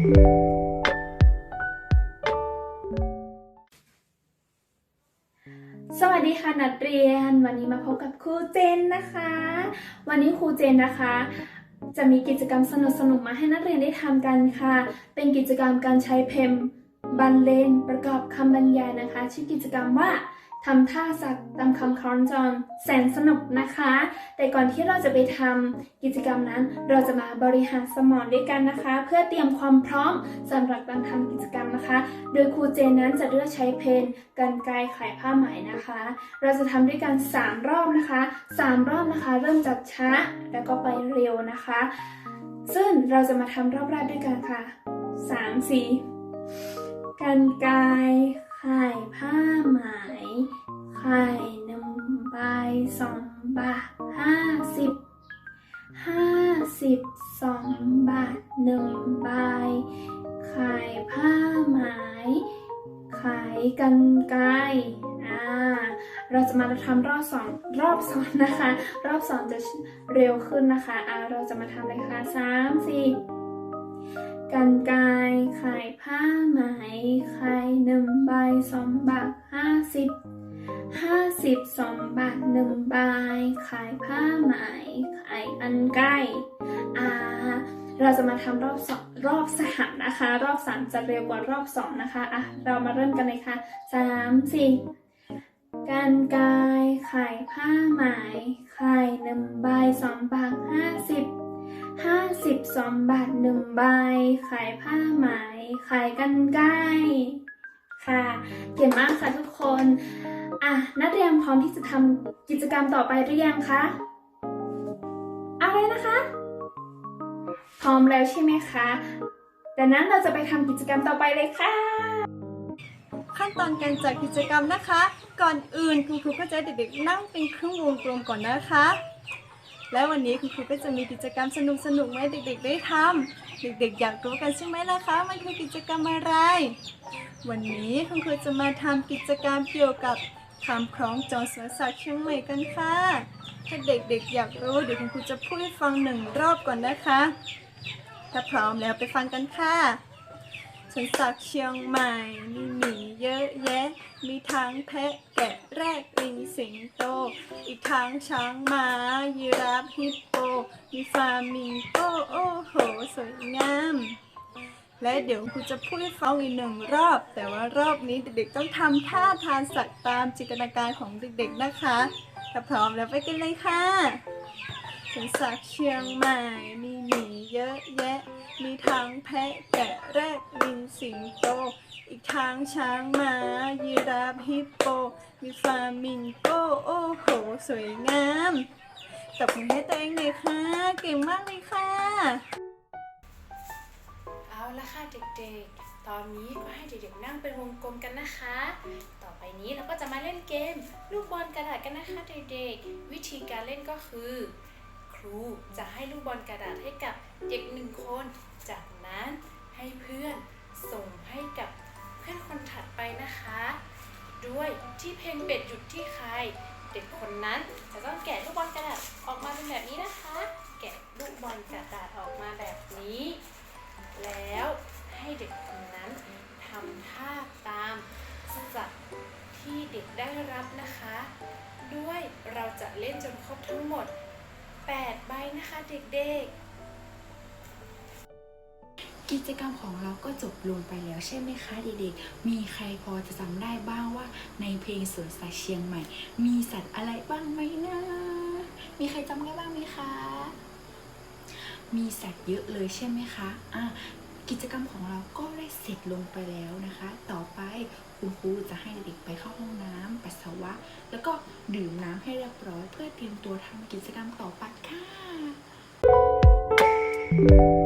สวัสดีค่ะนักเรียน วันนี้มาพบกับครูเจนนะคะ วันนี้ครูเจนนะคะ จะมีกิจกรรมสนุกๆมาให้นักเรียนได้ทำกันค่ะ เป็นกิจกรรมการใช้เพมบรรเลงประกอบคำบรรยายนะคะ ชื่อกิจกรรมว่า ทำท่าสักตามคำคล้องจองแสนสนุกนะคะ แต่ก่อนที่เราจะไปทำกิจกรรมนั้น เราจะมาบริหารสมองด้วยกันนะคะ เพื่อเตรียมความพร้อมสำหรับการทำกิจกรรมนะคะ โดยครูเจนนั้นจะเลือกใช้เพนกันไกรไขผ้าไหมนะคะ เราจะทำด้วยกัน 3 รอบนะคะ 3 รอบนะคะ เริ่มจากช้าแล้วก็ไปเร็วนะคะ ซึ่งเราจะมาทำรอบแรกด้วยกันค่ะ 3 4กันไกรไข่ผ้าไหม หนึ่งใบสองบาทห้าสิบห้าสิบสองบาทหนึ่งใบขายผ้าไหมขายกันไกรอ่าเราจะมาทำรอบสองรอบสองนะคะ รอบสองจะเร็วขึ้นนะคะอ่าเราจะมาทำเลยค่ะสามสี่กันไกรขายผ้าไหมขายหนึ่งใบสองบาทห้าสิบ ห้าสิบสองบาทหนึ่งใบขายผ้าไหมขายกันไกรอ่าเราจะมาทำรอบสองรอบสามนะคะ รอบสามจะเร็วกว่ารอบสองนะคะอะเรามาเริ่มกันเลยค่ะสามสี่กันไกรไข่ผ้าไหมไข่หนึ่งใบสองบาทห้าสิบห้าสิบสองบาทหนึ่งใบไข่ผ้าไหมไข่กันไกรค่ะ เก่งมากค่ะทุกคน อะนักเรียนพร้อมที่จะทำกิจกรรมต่อไปหรือยังคะ อะไรนะคะ พร้อมแล้วใช่ไหมคะดังนั้นเราจะไปทำกิจกรรมต่อไปเลยค่ะ ขั้นตอนการจัดกิจกรรมนะคะ ก่อนอื่นคุณครูก็จะเด็กๆนั่งเป็นครึ่งวงกลมก่อนนะคะ และวันนี้คุณครูก็จะมีกิจกรรมสนุกๆมาให้เด็กๆ ได้ทำเด็กๆ อยากรู้กันใช่ไหมล่ะคะมันคือกิจกรรมอะไร วันนี้คุณครูจะมาทำกิจกรรมเกี่ยวกับ คำคล้องจองสวนสัตว์เชียงใหม่กันค่ะ ถ้าเด็กๆ อยากรู้เดี๋ยวคุณครูจะพูดให้ฟังหนึ่งรอบก่อนนะคะ ถ้าพร้อมแล้วไปฟังกันค่ะสวนสัตว์เชียงใหม่มีหมีเยอะแยะ มีทั้งแพะแกะแรดลิงสิงโต อีกทั้งช้างม้ายีราฟฮิปโป มีฟามิงโกโอ้โห สวยงาม และเดี๋ยวครูจะพูดให้ฟังอีกหนึ่งรอบ แต่ว่ารอบนี้เด็กๆต้องทำท่าทานสัตว์ตามจินตนาการของเด็กๆนะคะถ้าพร้อมแล้วไปกันเลยค่ะสวนสัตว์เชียงใหม่มีหมีเยอะแยะ มีทั้งแพะแกะแรดลิงสิงโต อีกทั้งช้างม้ายีราฟฮิปโป มีฟามิงโกโอ้โห สวยงามตบมือให้ตัวเองเลยค่ะ เก่งมากเลยค่ะ ละค่ะเด็กๆ ตอนนี้ก็ให้เด็กๆนั่งเป็นวงกลมกันนะคะ ต่อไปนี้เราก็จะมาเล่นเกม ลูกบอลกระดาษกันนะคะเด็กๆ วิธีการเล่นก็คือ ครูจะให้ลูกบอลกระดาษให้กับเด็กหนึ่งคน จากนั้นให้เพื่อนส่งให้กับเพื่อนคนถัดไปนะคะ ด้วยที่เพลงเป็ดหยุดที่ใคร เด็กคนนั้นจะต้องแกะลูกบอลกระดาษออกมาเป็นแบบนี้นะคะ แกะลูกบอลกระดาษออกมาแบบนี้ แล้วให้เด็กคนนั้นทำท่าตามสัตว์ที่เด็กได้รับนะคะ ด้วยเราจะเล่นจนครบทั้งหมด 8 ใบนะคะเด็กๆกิจกรรมของเราก็จบลงไปแล้วใช่ไหมคะเด็กๆ มีใครพอจะจำได้บ้างว่า ในเพลงสวนสัตว์เชียงใหม่ มีสัตว์อะไรบ้างไหมนะ มีใครจำได้บ้างไหมคะ มีสัตว์เยอะเลยใช่ไหมคะอะกิจกรรมของเราก็ได้เสร็จลงไปแล้วนะคะ ต่อไปคุณครูจะให้เด็กไปเข้าห้องน้ำปัสสาวะ แล้วก็ดื่มน้ำให้เรียบร้อย เพื่อเตรียมตัวทำกิจกรรมต่อไปค่ะ